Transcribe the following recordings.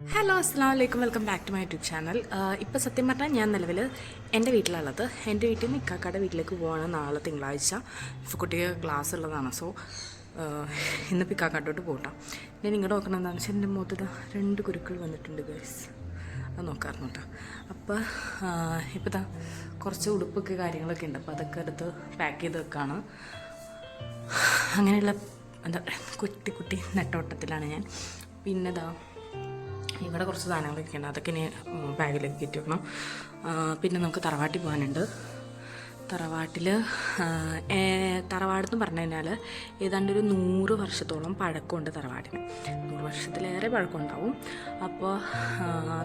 Hello അസ്സാം വലൈക്കും welcome back to my YouTube channel ഇപ്പോൾ സത്യം പറഞ്ഞാൽ ഞാൻ നിലവിൽ എന്റെ വീട്ടിലുള്ളത് എന്റെ വീട്ടിൽ നിന്ന് ഇക്കാക്കയുടെ വീട്ടിലേക്ക് പോവാണ് നാളെ തിങ്കളാഴ്ച. കുട്ടിക്ക് ക്ലാസ് ഉള്ളതാണ്. സോ ഇന്നിപ്പോൾ ഇക്കാക്കാട്ടോട്ട് പോകട്ടോ ഞാൻ ഇങ്ങോട്ട് നോക്കണം എന്താണെന്ന് വെച്ചാൽ എന്റെ മുഖത്ത് രണ്ട് കുരുക്കൾ വന്നിട്ടുണ്ട് ഗേഴ്സ് അത് നോക്കാറുണ്ട് കേട്ടോ. അപ്പോൾ ഇപ്പോൾ താ കുറച്ച് ഉടുപ്പൊക്കെ കാര്യങ്ങളൊക്കെ ഉണ്ട്. അപ്പോൾ അതൊക്കെ എടുത്ത് പാക്ക് ചെയ്ത് വെക്കാണ്. അങ്ങനെയുള്ള എന്താ പറയുക കുട്ടി കുട്ടി നെട്ടോട്ടത്തിലാണ് ഞാൻ. പിന്നെ ഇതാ ഇവിടെ കുറച്ച് സാധനങ്ങളൊക്കെ ഉണ്ട് അതൊക്കെ ഇനി ബാഗിലേക്ക് കയറ്റി വെക്കണം. പിന്നെ നമുക്ക് തറവാട്ടിൽ പോകാനുണ്ട്. തറവാട്ടിൽ തറവാടെന്ന് പറഞ്ഞു കഴിഞ്ഞാൽ ഏതാണ്ട് ഒരു നൂറ് വർഷത്തോളം പഴക്കമുണ്ട് തറവാടിന്. നൂറ് വർഷത്തിലേറെ പഴക്കമുണ്ടാവും. അപ്പോൾ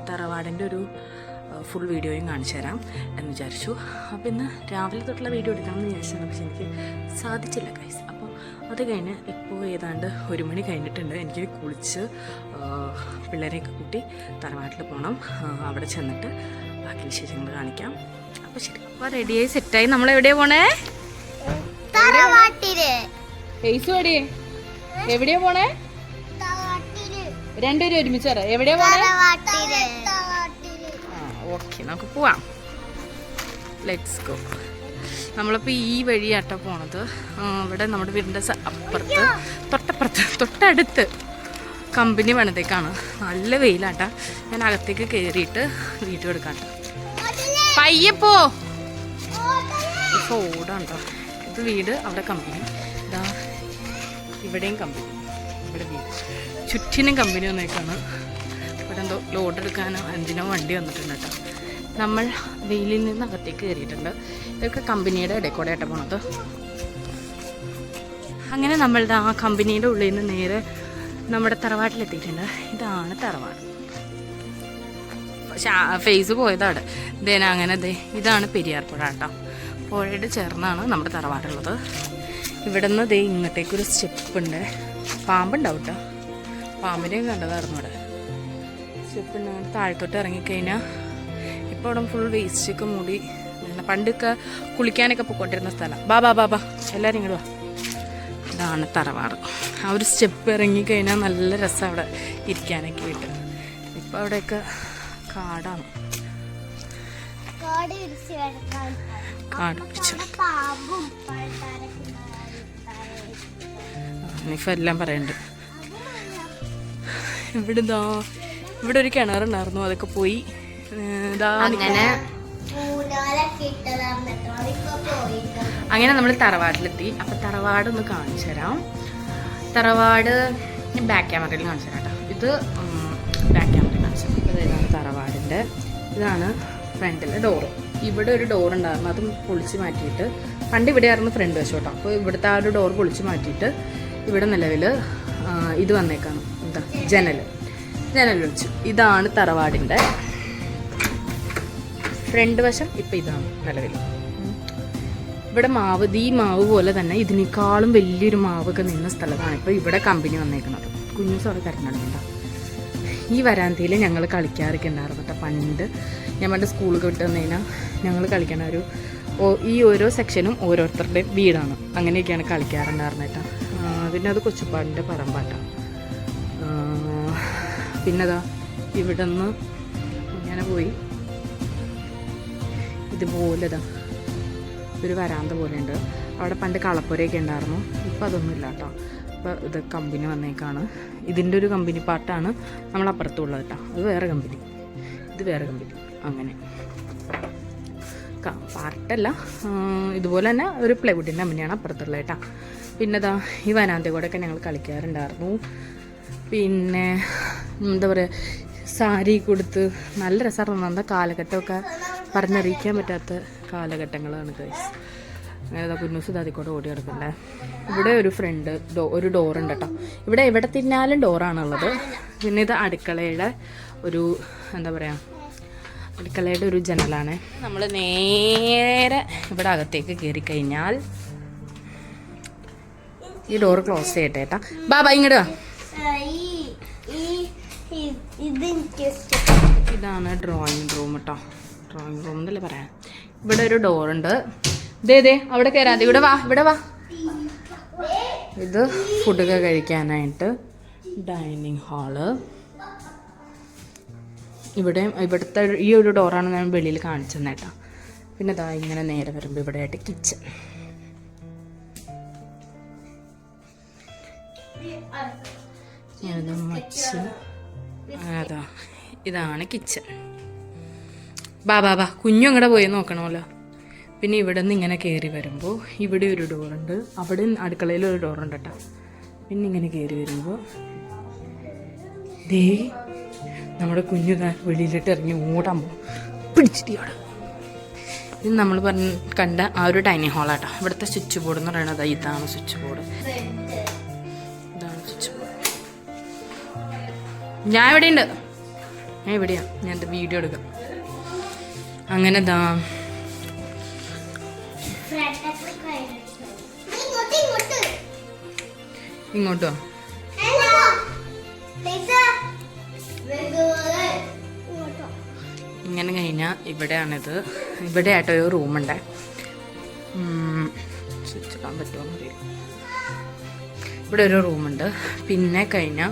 തറവാടിന്റെ ഒരു ഫുൾ വീഡിയോയും കാണിച്ചു തരാം എന്ന് വിചാരിച്ചു. അപ്പോൾ ഇന്ന് രാവിലെ തൊട്ടുള്ള വീഡിയോ എടുക്കണം എന്ന് വിചാരിച്ചാണ് പക്ഷെ എനിക്ക് സാധിച്ചില്ല കൈസ് അപ്പോൾ അത് കഴിഞ്ഞ് ഇപ്പോൾ ഏതാണ്ട് ഒരു മണി കഴിഞ്ഞിട്ടുണ്ട്. എനിക്ക് കുളിച്ച് പിള്ളേരെയൊക്കെ കൂട്ടി തറവാട്ടിൽ പോകണം അവിടെ ചെന്നിട്ട് ബാക്കി വിശേഷങ്ങൾ കാണിക്കാം. അപ്പോൾ ശരി അപ്പോൾ റെഡിയായി സെറ്റായി നമ്മൾ എവിടെയാണ് പോണേ എവിടെയേ എവിടെയാ പോണേ? രണ്ടുപേരും ഒരുമിച്ച് പറ. എവിടെയാ പോണേ? ഓക്കെ നമുക്ക് പോവാം. ലെറ്റ്സ് ഗോ നമ്മളിപ്പോൾ ഈ വഴിയാട്ടോ പോണത്. ഇവിടെ നമ്മുടെ വീടിന്റെ അപ്പുറത്ത് തൊട്ടപ്പുറത്ത് തൊട്ടടുത്ത് കമ്പനി വേണത്തേക്കാണ് നല്ല വെയിലാട്ടാ. ഞാൻ അകത്തേക്ക് കയറിയിട്ട് വീട്ടിൽ എടുക്കാട്ടോ പയ്യപ്പോ ഇപ്പോൾ ഓടാണ്ടോ? ഇത് വീട് അവിടെ കമ്പനി. ഇതാ ഇവിടെയും കമ്പനി. ഇവിടെ വീട്. ചുറ്റിനും കമ്പനി വന്നേക്കാണ്. ഇവിടെ എന്തോ ലോഡ് എടുക്കാനോ എന്തിനോ വണ്ടി വന്നിട്ടുണ്ട് കേട്ടോ നമ്മൾ വെയിലിൽ നിന്ന് അകത്തേക്ക് കയറിയിട്ടുണ്ട് ഇതൊക്കെ കമ്പനിയുടെ ഇടയിൽ കൂടെ ആയിട്ട് പോണത്. അങ്ങനെ നമ്മളുടെ ആ കമ്പനിയുടെ ഉള്ളിൽ നിന്ന് നേരെ നമ്മുടെ തറവാട്ടിലെത്തിയിട്ടുണ്ട്. ഇതാണ് തറവാട്. ഫേസ് പോയതാണ്. ഇതേന അങ്ങനെ ദേ ഇതാണ് പെരിയാർ പുഴ കേട്ടോ. പുഴയുടെ ചേർന്നാണ് നമ്മുടെ തറവാടുള്ളത്. ഇവിടെ നിന്ന് ദേ ഇങ്ങോട്ടേക്കൊരു സ്റ്റെപ്പ് ഉണ്ട് പാമ്പുണ്ടാവും കേട്ടോ. പാമ്പിനെയും കണ്ടതായിരുന്നു സ്റ്റെപ്പ് അങ്ങനെ താഴത്തോട്ട് ഇറങ്ങിക്കഴിഞ്ഞാൽ ഇപ്പോൾ അവിടെ ഫുൾ വേസ്റ്റൊക്കെ മൂടി ഇങ്ങനെ പണ്ടൊക്കെ കുളിക്കാനൊക്കെ പോയിക്കൊണ്ടിരുന്ന സ്ഥലം. ബാബാ ബാബാ ബാ ബാ. എല്ലാവരും ഇങ്ങോട്ട് വാ. ഇതാണ് തറവാട്. ആ ഒരു സ്റ്റെപ്പ് ഇറങ്ങിക്കഴിഞ്ഞാൽ നല്ല രസം അവിടെ ഇരിക്കാനൊക്കെ ആയിട്ട്. ഇപ്പം അവിടെയൊക്കെ കാടാണ്. കാട് പിടിച്ചു ഇനിയിപ്പോൾ എല്ലാം പറയണ്ട്. ഇവിടെ ഇവിടെ ഒരു കിണറുണ്ടായിരുന്നു. അതൊക്കെ പോയി ഇതാ അങ്ങനെ അങ്ങനെ നമ്മൾ തറവാട്ടിലെത്തി. അപ്പം തറവാട് ഒന്ന് കാണിച്ചു തരാം. തറവാട് ബാക്ക് ക്യാമറയിൽ കാണിച്ചു തരാം കേട്ടോ. ഇത് ബാക്ക് ക്യാമറയിൽ കാണിച്ചു തരാം. ഇത് ഇതാണ് തറവാടിന്റെ ഇതാണ് ഫ്രണ്ടിലെ ഡോറ് ഇവിടെ ഒരു ഡോർ ഉണ്ടായിരുന്നു അതും പൊളിച്ച് മാറ്റിയിട്ട്. പണ്ട് ഇവിടെ ആയിരുന്നു ഫ്രണ്ട് വെച്ചു കേട്ടോ. അപ്പോൾ ഇവിടുത്തെ ആ ഒരു ഡോർ പൊളിച്ച് മാറ്റിയിട്ട് ഇവിടെ നിലവിൽ ഇത് വന്നേക്കാണ്. എന്താ? ജനൽ ജനൽ വെച്ചു ഇതാണ് തറവാടിന്റെ ഫ്രണ്ട് വശം ഇപ്പം ഇതാണ് നിലവിൽ. ഇവിടെ മാവ് ഈ മാവ് പോലെ തന്നെ ഇതിനേക്കാളും വലിയൊരു മാവൊക്കെ നിന്ന സ്ഥലമാണ് ഇപ്പോൾ ഇവിടെ കമ്പനി വന്നേക്കുന്നത്. കുഞ്ഞു സോറി കരഞ്ഞിട്ടുണ്ടോ ഈ വരാന്തയിൽ ഞങ്ങൾ കളിക്കാറൊക്കെ ഉണ്ടായിരുന്നു കേട്ടോ. പണ്ട് പണ്ട് സ്കൂളൊക്കെ വിട്ട് വന്നു കഴിഞ്ഞാൽ ഞങ്ങൾ കളിക്കണ ഒരു ഈ ഓരോ സെക്ഷനും ഓരോരുത്തരുടെയും വീടാണ്. അങ്ങനെയൊക്കെയാണ് കളിക്കാറുണ്ടായിരുന്നത് കേട്ടോ. പിന്നെ അത് കൊച്ചുപ്പാടിന്റെ പറമ്പാട്ടാണ് പിന്നെതാ ഇവിടെ നിന്ന് ഇങ്ങനെ പോയി. ഇതുപോലെ ഇതാ ഒരു വരാന്ത പോലെയുണ്ട്. അവിടെ പണ്ട് കളപ്പുരയൊക്കെ ഉണ്ടായിരുന്നു. ഇപ്പം അതൊന്നും ഇല്ല കേട്ടോ. ഇപ്പോൾ ഇത് കമ്പനി വന്നേക്കാണ്. ഇതിന്റെ ഒരു കമ്പനി പാട്ടാണ് നമ്മൾ അപ്പുറത്തുള്ളത് കേട്ടോ. അത് വേറെ കമ്പനി. ഇത് വേറെ കമ്പനി. അങ്ങനെ. പാർട്ടല്ല ഇതുപോലെ തന്നെ ഒരു പ്ലൈവുഡിന്റെ കമ്പനിയാണ് അപ്പുറത്തുള്ളത് കേട്ടോ. പിന്നെ ഇതാ ഈ വനാന്ത കൂടെയൊക്കെ ഞങ്ങൾ കളിക്കാറുണ്ടായിരുന്നു. പിന്നെ എന്താ പറയുക സാരി കൊടുത്ത് നല്ല രസമായിരുന്നു. എന്താ കാലഘട്ടമൊക്കെ പറഞ്ഞറിയിക്കാൻ പറ്റാത്ത കാലഘട്ടങ്ങളാണ് ഗൈസ് അങ്ങനെ കുന്നൂസ് ദാതിക്കോടെ ഓടി കിടക്കണ്ടേ ഇവിടെ ഒരു ഫ്രണ്ട് ഡോ ഒരു ഡോറുണ്ട് കേട്ടോ ഇവിടെ എവിടെ തിന്നാലും ഡോറാണുള്ളത് പിന്നെ ഇത് അടുക്കളയുടെ ഒരു എന്താ പറയുക അടുക്കളയുടെ ഒരു ജനലാണ്. നമ്മൾ നേരെ ഇവിടെ അകത്തേക്ക് കയറി കഴിഞ്ഞാൽ ഈ ഡോർ ക്ലോസ് ചെയ്യട്ടെ ഏട്ടാ ബാബാ ഇങ്ങോട്ട് ഇതാണ് ഡ്രോയിങ് റൂം കേട്ടോ ഡ്രോയിങ് റൂം എന്നല്ലേ പറയാം? ഇവിടെ ഒരു ഡോർ ഉണ്ട്. ഇതേ ദേ അവിടെ കയറാം ഇവിടെ വാ ഇവിടെ വാ. ഇത് ഫുഡൊക്കെ കഴിക്കാനായിട്ട് ഡൈനിങ് ഹാൾ ഇവിടെ ഇവിടുത്തെ ഈ ഒരു ഡോറാണ് ഞാൻ വെളിയിൽ കാണിച്ചു തന്നേട്ടാ പിന്നെ ഇതാ ഇങ്ങനെ നേരെ വരുമ്പോൾ ഇവിടെ ആയിട്ട് കിച്ചൺ അതാ ഇതാണ് കിച്ചൺ ബാ ബാ ബാ കുഞ്ഞു അങ്ങടെ പോയി നോക്കണമല്ലോ. പിന്നെ ഇവിടെ നിന്ന് ഇങ്ങനെ കയറി വരുമ്പോൾ ഇവിടെ ഒരു ഡോറുണ്ട് അവിടെ അടുക്കളയിൽ ഒരു ഡോറുണ്ട് കേട്ടോ പിന്നെ ഇങ്ങനെ കയറി വരുമ്പോൾ ദേ നമ്മുടെ കുഞ്ഞു വെളിയിലിട്ട് ഇറങ്ങി ഓടാൻ പോകും പിടിച്ചിട്ട് ഇത് നമ്മൾ പറഞ്ഞ കണ്ട ആ ഒരു ഡൈനിങ് ഹാളാട്ടോ ഇവിടുത്തെ സ്വിച്ച് ബോർഡ് എന്ന് പറയുന്നത് ഇതാണ് സ്വിച്ച് ബോർഡ്. ഇതാണ് സ്വിച്ച് ബോർഡ്. ഞാൻ എവിടെയുണ്ട്? ഞാൻ എവിടെയാ ഞാൻ വീഡിയോ എടുക്കാം. അങ്ങനെ ദാ ഇങ്ങോട്ട്. ഇങ്ങനെ കഴിഞ്ഞാൽ ഇവിടെയാണിത്. ഇവിടെ ആയിട്ട് ഒരു റൂമുണ്ട്. സ്വിച്ച് ഇടാൻ പറ്റുമോ അറിയില്ല ഇവിടെ ഒരു റൂമുണ്ട്. പിന്നെ കഴിഞ്ഞാൽ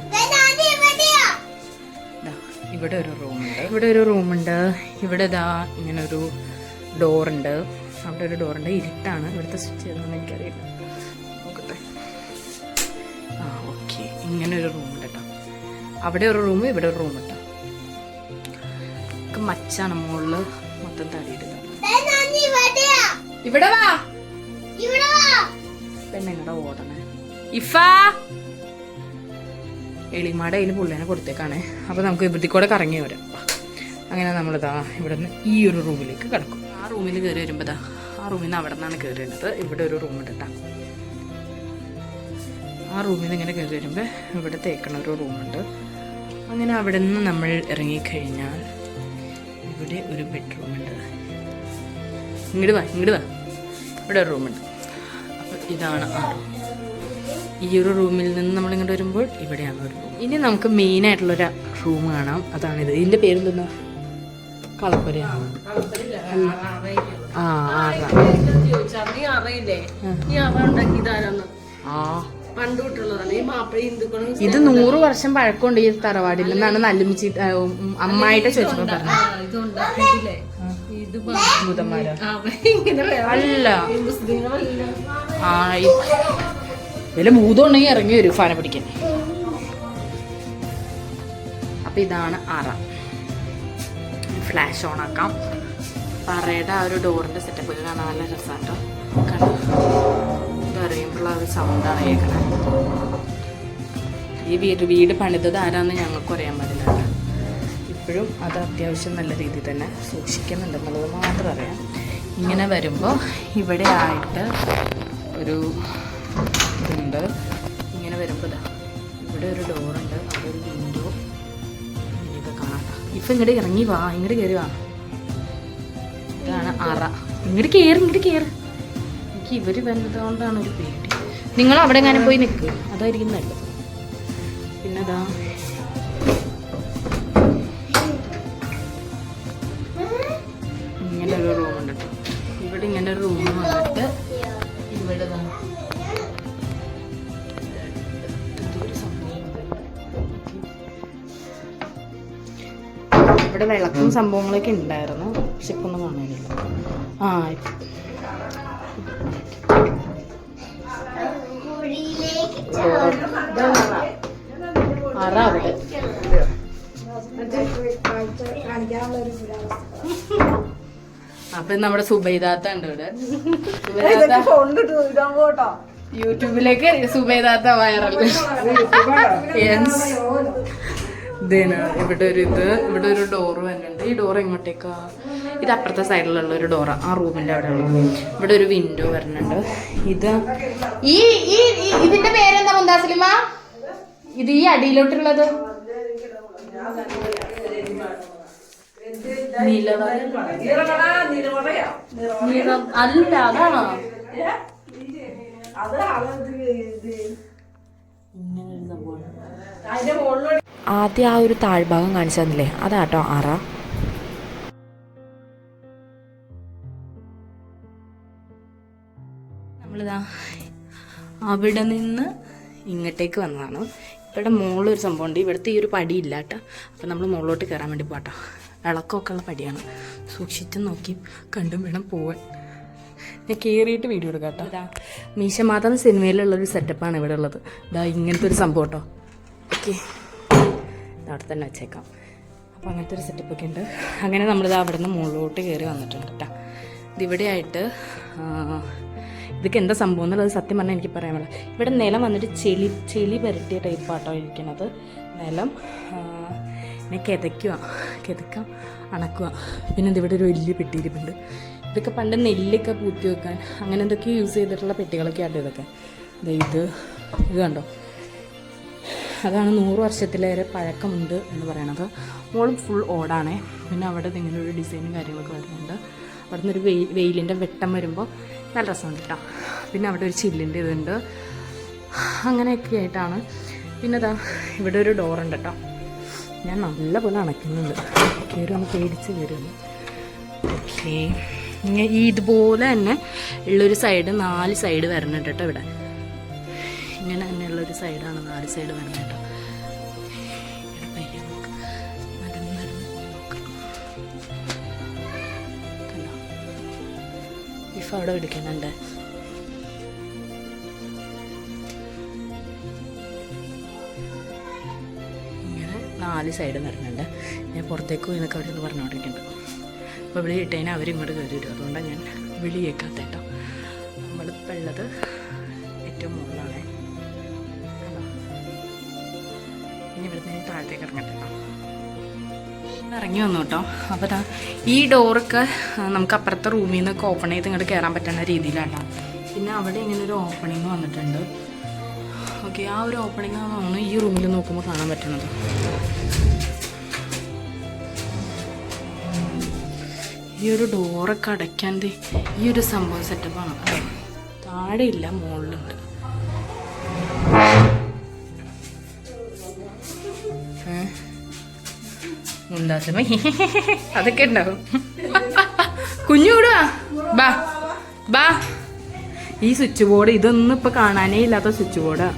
ഇവിടെ ഒരു റൂമുണ്ട്. ഇവിടെ ഒരു റൂമുണ്ട്. ഇവിടെ ഇതാ ഇങ്ങനെ ഒരു ഡോറുണ്ട്. അവിടെ ഒരു ഡോറുണ്ട്. ഇരുട്ടാണ്. ഇവിടുത്തെ സ്വിച്ച് ചെയ്തതെന്ന് എനിക്കറിയില്ല. നോക്കട്ടെ. ആ ഓക്കെ. ഇങ്ങനെ ഒരു റൂമുണ്ട് കേട്ടോ. അവിടെ ഒരു റൂം ഇവിടെ ഒരു റൂം കേട്ടോ. മച്ചാണ് മുകളിൽ മൊത്തം തടിയിടുന്നത് ഇവിടെ വാ. പെണ്ണെങ്ങടെ ഓടണേ? ഇഫ. എളിമാടെ അതിൽ പുള്ളിനെ കൊടുത്തേക്കാണ്. അപ്പോൾ നമുക്ക് ഇവിടെ കൂടെ കറങ്ങി വരാം. അങ്ങനെ നമ്മളിതാ ഇവിടെ നിന്ന് ഈ ഒരു റൂമിലേക്ക് കിടക്കും. ആ റൂമിൽ കയറി വരുമ്പോൾ ആ റൂമിൽ നിന്ന് അവിടെ നിന്നാണ് കയറി വരുന്നത്. ഇവിടെ ഒരു റൂം ഉണ്ട് ആ റൂമിൽ നിന്ന് ഇങ്ങനെ കയറി വരുമ്പോൾ ഇവിടെ തേക്കണ ഒരു റൂമുണ്ട് അങ്ങനെ അവിടെ നിന്ന് നമ്മൾ ഇറങ്ങിക്കഴിഞ്ഞാൽ ഇവിടെ ഒരു ബെഡ്റൂം ഉണ്ട്. ഇങ്ങോട്ട് വാ ഇങ്ങോട്ട് വാ. ഇവിടെ ഒരു റൂമുണ്ട് അപ്പോൾ ഇതാണ് ആ റൂം. ഈ ഒരു റൂമിൽ നിന്ന് നമ്മൾ ഇങ്ങോട്ട് വരുമ്പോൾ ഇവിടെയാണ് ഒരു റൂം ഇനി നമുക്ക് മെയിൻ ആയിട്ടുള്ളൊരു റൂം കാണാം. അതാണിത് ഇതിന്റെ പേരെന്തെന്നാ? കളപ്പുരയാണ് ആ ഇത് നൂറ് വർഷം പഴക്കമുണ്ട് ഈ തറവാടിൽ നിന്നാണ് നല്ലുമിച്ചി അമ്മായിട്ട് ചോദിച്ചപ്പോ പറഞ്ഞത്. അല്ല. ആ വല്ല ഭൂതം ഇറങ്ങി വരും ഫാന പിടിക്കാൻ. അപ്പൊ ഇതാണ് അറ. ഫ്ലാഷ് ഓൺ ആക്കാം. പറയുടെ ആ ഒരു ഡോറിന്റെ സെറ്റപ്പ് കാണാൻ നല്ല രസമാട്ടോ കണ്ടോ? ഒരു സൗണ്ടാണ് കേൾക്കണത് ഈ വീട് വീട് പണിതത് ആരാന്ന് ഞങ്ങൾക്ക് അറിയാൻ പറ്റില്ല. ഇപ്പോഴും അത് അത്യാവശ്യം നല്ല രീതിയിൽ തന്നെ സൂക്ഷിക്കുന്നുണ്ടെന്നുള്ളത് മാത്രം അറിയാം. ഇങ്ങനെ വരുമ്പോൾ ഇവിടെ ആയിട്ട് ഒരു ഇതുണ്ട് ഇങ്ങനെ വരുമ്പോൾ ഇവിടെ ഒരു ഡോറുണ്ട് അവിടെ ഒരു വിൻഡോ ഇങ്ങനെയൊക്കെ കാണാം. ഇപ്പം ഇങ്ങോട്ട് ഇറങ്ങി വാ. ഇങ്ങോട്ട് കയറി വാ. ഇതാണ് അറ. ഇങ്ങോട്ട് കയറി ഇങ്ങോട്ട് കയറി എനിക്ക് ഇവർ വന്നതുകൊണ്ടാണ് ഒരു പേടി. നിങ്ങൾ അവിടെ എങ്ങനെ പോയി നിൽക്കുക അതായിരിക്കും നല്ലത്. പിന്നെ അതാ വിളക്കും സംഭവങ്ങളൊക്കെ ഉണ്ടായിരുന്നു പക്ഷെ ഇപ്പൊ ഒന്നും കാണാനില്ല. ആ അറ അവിടെ. അപ്പൊ നമ്മുടെ സുബൈദാത്ത ഉണ്ട് ഇവിടെ. യൂട്യൂബിലേക്ക് സുബൈദാത്ത വൈറൽ യെസ് ഇതേന ഇവിടെ ഒരു ഇത് ഇവിടെ ഒരു ഡോറ് വരുന്നുണ്ട്. ഈ ഡോർ എങ്ങോട്ടേക്കാ? ഇത് അപ്പുറത്തെ സൈഡിലുള്ള ഒരു ഡോറ ആ. റൂമിന്റെ അവിടെ ഉള്ളത് ഇവിടെ ഒരു വിൻഡോ വരുന്നുണ്ട്. ഇത് ഈ ഈ ഇതിന്റെ പേരെന്താ മുന്താസലിമ ഇത് ഈ അടിയിലോട്ടുള്ളത്? നിലവറ നിറം അതിന്റെ അതാണോ ആദ്യം ആ ഒരു താഴ്ഭാഗം കാണിച്ചു തന്നില്ലേ? അതാട്ടോ അറ നമ്മളിതാ അവിടെ നിന്ന് ഇങ്ങോട്ടേക്ക് വന്നതാണ്. ഇവിടെ മുകളിലൊരു സംഭവമുണ്ട്. ഇവിടുത്തെ ഈ ഒരു പടി ഇല്ല കേട്ടോ അപ്പം നമ്മൾ മുകളിലോട്ട് കയറാൻ വേണ്ടി പോട്ടോ ഇളക്കമൊക്കെ ഉള്ള പടിയാണ്. സൂക്ഷിച്ച് നോക്കി കണ്ടും വേണം പോവാൻ. ഞാൻ കയറിയിട്ട് വീഡിയോ എടുക്കാം കേട്ടോ മീശമാധവൻ സിനിമയിലുള്ളൊരു സെറ്റപ്പാണ് ഇവിടെ ഉള്ളത് ഇതാ ഇങ്ങനത്തെ ഒരു സംഭവം കേട്ടോ ഓക്കെ. അവിടെ തന്നെ വെച്ചേക്കാം. അപ്പോൾ അങ്ങനത്തെ ഒരു സെറ്റപ്പൊക്കെ ഉണ്ട്. അങ്ങനെ നമ്മളിത് അവിടെ നിന്ന് മുകളിലോട്ട് കയറി വന്നിട്ടുണ്ട് കേട്ടോ. ഇതിവിടെയായിട്ട് ഇതൊക്കെ എന്താ സംഭവം എന്നുള്ളത് സത്യം പറഞ്ഞാൽ എനിക്ക് പറയാൻ പറ്റില്ല. ഇവിടെ നിലം വന്നിട്ട് ചെളി ചെളി പരട്ടിയ ടൈപ്പാട്ടോ ഇരിക്കുന്നത് നിലം പിന്നെ കിതയ്ക്കുക കിതക്കാം അണക്കുക. പിന്നെ ഇതിവിടെ ഒരു വലിയ പെട്ടിയിരിപ്പുണ്ട് ഇതൊക്കെ പണ്ട് നെല്ലൊക്കെ പൂത്തി വെക്കാൻ അങ്ങനെ എന്തൊക്കെയോ യൂസ് ചെയ്തിട്ടുള്ള പെട്ടികളൊക്കെ ആട്ടോ ഇതൊക്കെ ഇത് ഇത് കണ്ടോ? അതാണ് നൂറ് വർഷത്തിലേറെ പഴക്കമുണ്ട് എന്ന് പറയണത്. മോളും ഫുൾ ഓടാണേ പിന്നെ അവിടെ ഇങ്ങനെ ഒരു ഡിസൈനും കാര്യങ്ങളൊക്കെ വരുന്നുണ്ട്. അവിടെ നിന്നൊരു വെയിൽ വെയിലിന്റെ വെട്ടം വരുമ്പോൾ നല്ല രസമുണ്ട് കേട്ടോ പിന്നെ അവിടെ ഒരു ചില്ലിന്റെ ഇതുണ്ട്. അങ്ങനെയൊക്കെ ആയിട്ടാണ്. പിന്നെ ഇതാ ഇവിടെ ഒരു ഡോറുണ്ട് കേട്ടോ ഞാൻ നല്ല പോലെ അണയ്ക്കുന്നുണ്ട്. കയറി ഒന്ന് പേടിച്ച് കയറുന്നു ഓക്കെ. ഇങ്ങനെ ഈ ഇതുപോലെ തന്നെ ഉള്ളൊരു സൈഡ് നാല് സൈഡ് വരുന്നുണ്ട് കേട്ടോ ഇവിടെ. ഇങ്ങനെ തന്നെയുള്ളൊരു സൈഡാണ് നാല് സൈഡ് വരുന്നത് കേട്ടോ. കണ്ടോ? അവിടെ ഇങ്ങനെ നാല് സൈഡ് വരുന്നുണ്ട്. ഞാൻ പുറത്തേക്ക് എന്നൊക്കെ അവരൊന്ന് പറഞ്ഞുകൊണ്ടിരിക്കുന്നുണ്ട്. അപ്പോൾ വിളി ഇട്ടതിന് അവരിങ്ങോട്ട് കയറി വരും. അതുകൊണ്ടാണ് ഞാൻ വിളി കേൾക്കാത്ത കേട്ടോ നമ്മളിപ്പോൾ ഉള്ളത് ഏറ്റവും മുകളിലാണ്. ഇനി ഇവിടുന്ന് ഞാൻ താഴത്തേക്ക് ഇറങ്ങട്ടെ. ഇറങ്ങി വന്നു കേട്ടോ. അപ്പോൾ ദാ ഈ ഡോറൊക്കെ നമുക്ക് അപ്പുറത്തെ റൂമിൽ നിന്നൊക്കെ ഓപ്പൺ ചെയ്ത് ഇങ്ങോട്ട് കയറാൻ പറ്റുന്ന രീതിയിലാണ്. പിന്നെ അവിടെ ഇങ്ങനെ ഒരു ഓപ്പണിംഗ് വന്നിട്ടുണ്ട്. ഓക്കെ ആ ഒരു ഓപ്പണിംഗ് ആണ് ഈ റൂമിൽ നോക്കുമ്പോൾ കാണാൻ പറ്റുന്നത്. ഈ ഒരു ഡോറൊക്കെ അടയ്ക്കാൻ ഈ ഒരു സംഭവം സെറ്റപ്പാണ് താഴെ ഇല്ല മുകളിലുണ്ട് മുണ്ടാസമ അതൊക്കെ ഉണ്ടാവും. കുഞ്ഞു വിടുവാ ബാ ബാ. ഈ സ്വിച്ച് ബോർഡ് ഇതൊന്നും ഇപ്പൊ കാണാനേ ഇല്ലാത്ത സ്വിച്ച് ബോർഡാ.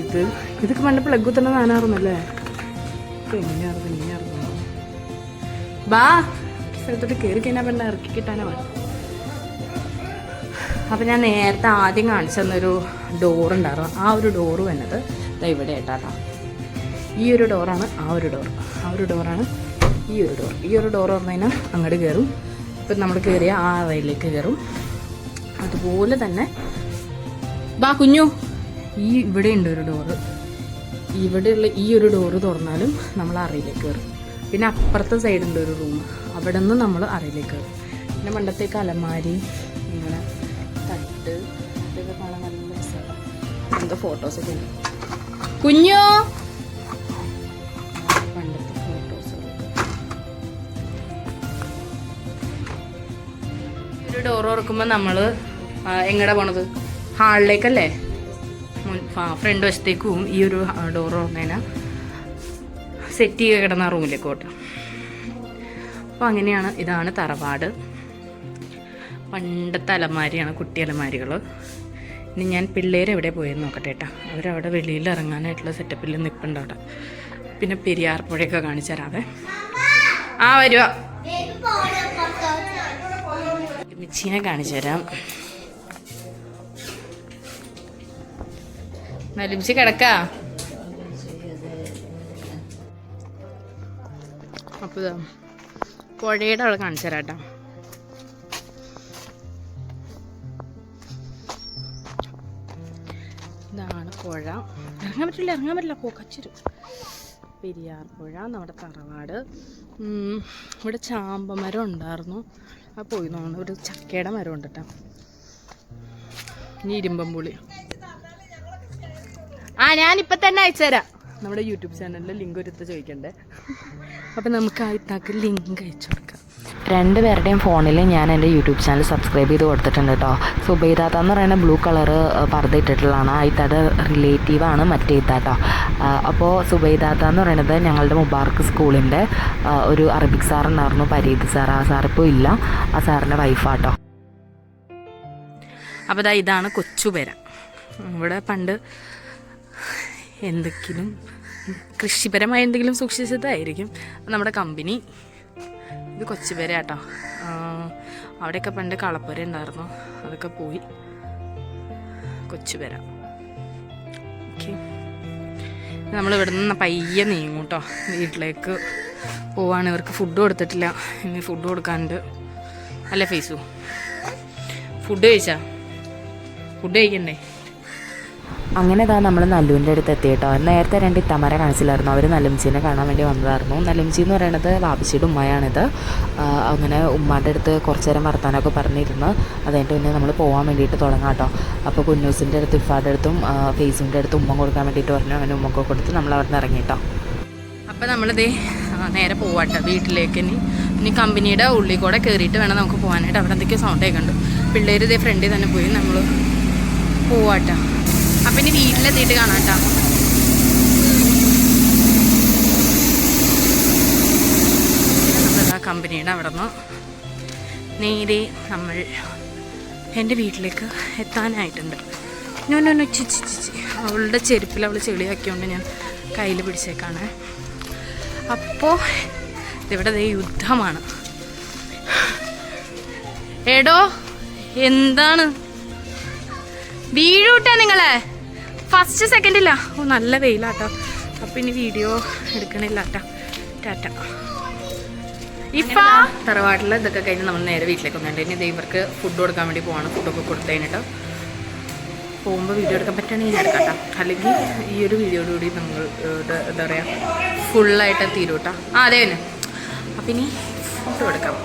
ഇത് ഇതൊക്കെ പണ്ട് പ്ലഗ് കുത്തണ ഇപ്പൊ എങ്ങനെയായിരുന്നു ബാ സ്ഥലത്തോട്ട് കയറി കഴിഞ്ഞാൽ പെണ്ണ ഇറക്കി കിട്ടാനാ അപ്പം ഞാൻ നേരത്തെ ആദ്യം കാണിച്ചു തന്നൊരു ഡോറുണ്ടായിരുന്നു ആ ഒരു ഡോറ് വന്നത് ഇവിടെ ആയിട്ടാട്ടോ ഈ ഒരു ഡോറാണ് ആ ഒരു ഡോർ. ആ ഒരു ഡോറാണ് ഈ ഒരു ഡോർ. ഈ ഒരു ഡോർ പറഞ്ഞു കഴിഞ്ഞാൽ അങ്ങോട്ട് കയറും ഇപ്പം നമ്മൾ കയറിയ ആ അറയിലേക്ക് കയറും അതുപോലെ തന്നെ ബാ കുഞ്ഞു. ഈ ഇവിടെ ഉണ്ട് ഒരു ഡോറ്. ഇവിടെയുള്ള ഈ ഒരു ഡോറ് തുറന്നാലും നമ്മൾ അറയിലേക്ക് കയറും പിന്നെ അപ്പുറത്തെ സൈഡുണ്ട് ഒരു റൂം അവിടെ നിന്ന് നമ്മൾ അറയിലേക്ക് കയറും പിന്നെ പണ്ടത്തേക്ക് അലമാരി ഇങ്ങനെ തട്ട് ഇതൊക്കെ കാണാൻ നല്ല രസമാണ്. എന്താ ഫോട്ടോസൊക്കെ ഉണ്ട്. കുഞ്ഞോ! ഡോർ തുറക്കുമ്പോൾ നമ്മൾ എങ്ങടെ പോണത്? ഹാളിലേക്കല്ലേ? ഫ്രണ്ട് വശത്തേക്ക് പോവും ഈ ഒരു ഡോർ തുറന്നതിന് സെറ്റ് ചെയ്യുക കിടന്ന റൂമിലേക്ക് പോട്ടെ. അപ്പോൾ അങ്ങനെയാണ് ഇതാണ് തറവാട്. പണ്ടത്തെ അലമാരിയാണ് കുട്ടി അലമാരികൾ ഇനി ഞാൻ പിള്ളേർ എവിടെ പോയെന്ന് നോക്കട്ടെ കേട്ടോ അവരവിടെ വെളിയിൽ ഇറങ്ങാനായിട്ടുള്ള സെറ്റപ്പിൽ നിൽപ്പുണ്ട് അവിടെ. പിന്നെ പെരിയാർ പുഴയൊക്കെ കാണിച്ചു തരാവേ. ആ വരുക പുറത്തോട്ട്. കാണിച്ചു തരാം. നലിമിച്ച് കിടക്കാ? അപ്പൊ ഇതാ പുഴയുടെ അവിടെ കാണിച്ചു തരാം കേട്ടോ. ഇതാണ് പുഴ. ഇറങ്ങാൻ പറ്റില്ല ഇറങ്ങാൻ പറ്റില്ല. പോക്കച്ചിരും പെരിയാർ പുഴ നമ്മുടെ തറവാട്. ഇവിടെ ചാമ്പമരം ഉണ്ടായിരുന്നു. ആ പോയി തോന്നുന്നു ഒരു ചക്കയുടെ മരം ഉണ്ട് കേട്ടോ ഇരുമ്പം പുളി. ആ ഞാനിപ്പോൾ തന്നെ അയച്ചുതരാം നമ്മുടെ യൂട്യൂബ് ചാനലിൽ ലിങ്ക് ഒരുത്ത് ചോദിക്കണ്ടേ? അപ്പം നമുക്ക് ആ ഇത്താക്ക് ലിങ്ക് അയച്ചു കൊടുക്കാം. രണ്ടുപേരുടെയും ഫോണിൽ ഞാൻ എന്റെ യൂട്യൂബ് ചാനൽ സബ്സ്ക്രൈബ് ചെയ്ത് കൊടുത്തിട്ടുണ്ട് കേട്ടോ. സുബൈദാത്ത എന്ന് പറയുന്ന ബ്ലൂ കളർ പർദ്ദ ഇട്ടിട്ടുള്ളതാണ് ആ റിലേറ്റീവാണ് മറ്റേ ഇത്താട്ടോ അപ്പോൾ സുബൈദാത്ത എന്ന് പറയുന്നത് ഞങ്ങളുടെ മുബാർക്ക് സ്കൂളിന്റെ ഒരു അറബിക് സാറുണ്ടായിരുന്നു പരീത് സാർ. ആ സാറിപ്പോൾ ഇല്ല. ആ സാറിന്റെ വൈഫാട്ടോ അപ്പോൾ ദാ ഇതാണ് കൊച്ചുപേര ഇവിടെ പണ്ട് എന്തെങ്കിലും കൃഷിപരമായ എന്തെങ്കിലും സൂക്ഷിച്ചതായിരിക്കും. നമ്മുടെ കമ്പനി ഇത് കൊച്ചുപേര കേട്ടോ അവിടെയൊക്കെ പണ്ട് കളപ്പുര ഉണ്ടായിരുന്നു. അതൊക്കെ പോയി. കൊച്ചുപേര. ഓക്കെ. നമ്മൾ ഇവിടെ നിന്ന് പയ്യെ നീങ്ങും കേട്ടോ. വീട്ടിലേക്ക് പോവാണ്. ഇവർക്ക് ഫുഡ് കൊടുത്തിട്ടില്ല. ഇനി ഫുഡ് കൊടുക്കാനുണ്ട്. അല്ലേ ഫേസു? ഫുഡ് കഴിച്ചാ? ഫുഡ് കഴിക്കണ്ടേ? അങ്ങനെ ഇതാ നമ്മൾ നല്ലുവിന്റെ അടുത്ത് എത്തി കേട്ടോ നേരത്തെ രണ്ട് ഇത്തമര കാണിച്ചില്ലായിരുന്നു. അവർ നല്ലുംച്ചീനെ കാണാൻ വേണ്ടി വന്നതായിരുന്നു. നല്ലുംച്ചി എന്ന് പറയുന്നത് വാപ്പിച്ചിയുടെ ഉമ്മയാണിത് അങ്ങനെ ഉമ്മാന്റെ അടുത്ത് കുറച്ച് നേരം വർത്താനമൊക്കെ പറഞ്ഞിരുന്നു. അതിന്റെ പിന്നെ നമ്മൾ പോകാൻ വേണ്ടിയിട്ട് തുടങ്ങാം കേട്ടോ അപ്പോൾ കുഞ്ഞൂസിന്റെ അടുത്ത് ഇഫാടെ അടുത്തും ഫേസിന്റെ അടുത്തും ഉമ്മ കൊടുക്കാൻ വേണ്ടിയിട്ട് പറഞ്ഞു. അങ്ങനെ ഉമ്മക്ക് കൊടുത്ത് നമ്മൾ അവിടെ നിന്ന് ഇറങ്ങി കേട്ടോ അപ്പോൾ നമ്മളിതേ നേരെ പോവാട്ടോ വീട്ടിലേക്ക് ഇനി. ഇനി കമ്പനിയുടെ ഉള്ളിൽ കൂടെ കയറിയിട്ട് വേണം നമുക്ക് പോകാനായിട്ട് അവിടെ എന്തൊക്കെയോ സൗണ്ട് കേൾക്കുന്നുണ്ട്. പിള്ളേർ ഇതേ ഫ്രണ്ടിൽ തന്നെ പോയി നമ്മൾ പോവാട്ടോ. അപ്പം ഇനി വീട്ടിലെത്തിയിട്ട് കാണാം കേട്ടോ. കമ്പനിയുടെ അവിടെ നിന്ന് നേരെ നമ്മൾ എന്റെ വീട്ടിലേക്ക് എത്താനായിട്ടുണ്ട്. ഞാൻ ഒന്ന് ചിച്ചി ചിച്ചി അവളുടെ ചെരുപ്പിൽ അവൾ ചെളിയാക്കിയോണ്ട് ഞാൻ കയ്യിൽ പിടിച്ചേക്കാണ്. അപ്പോൾ ഇവിടെ യുദ്ധമാണ്. എടോ എന്താണ്? വീഴൂട്ടാ നിങ്ങളെ. ഫസ്റ്റ് സെക്കൻഡില്ല ഓ നല്ല വെയിലാട്ടോ. അപ്പം ഇനി വീഡിയോ എടുക്കണില്ല കേട്ടോ ടാറ്റ. ഇപ്പ? തറവാട്ടിൽ ഇതൊക്കെ കഴിഞ്ഞ് നമ്മൾ നേരെ വീട്ടിലേക്ക് വന്നിട്ടുണ്ട്. ഇനി ഇവർക്ക് ഫുഡ് കൊടുക്കാൻ വേണ്ടി പോവാണ്. ഫുഡൊക്കെ കൊടുത്തു കഴിഞ്ഞിട്ട് പോകുമ്പോൾ വീഡിയോ എടുക്കാൻ പറ്റുകയാണെങ്കിൽ ഞാൻ എടുക്കാം കേട്ടോ അല്ലെങ്കിൽ ഈ ഒരു വീഡിയോടുകൂടി നമ്മൾ എന്താ പറയുക ഫുള്ളായിട്ട് തീരും ആ അതെ തന്നെ. അപ്പം ഇനി ഫുഡ് കൊടുക്കാം.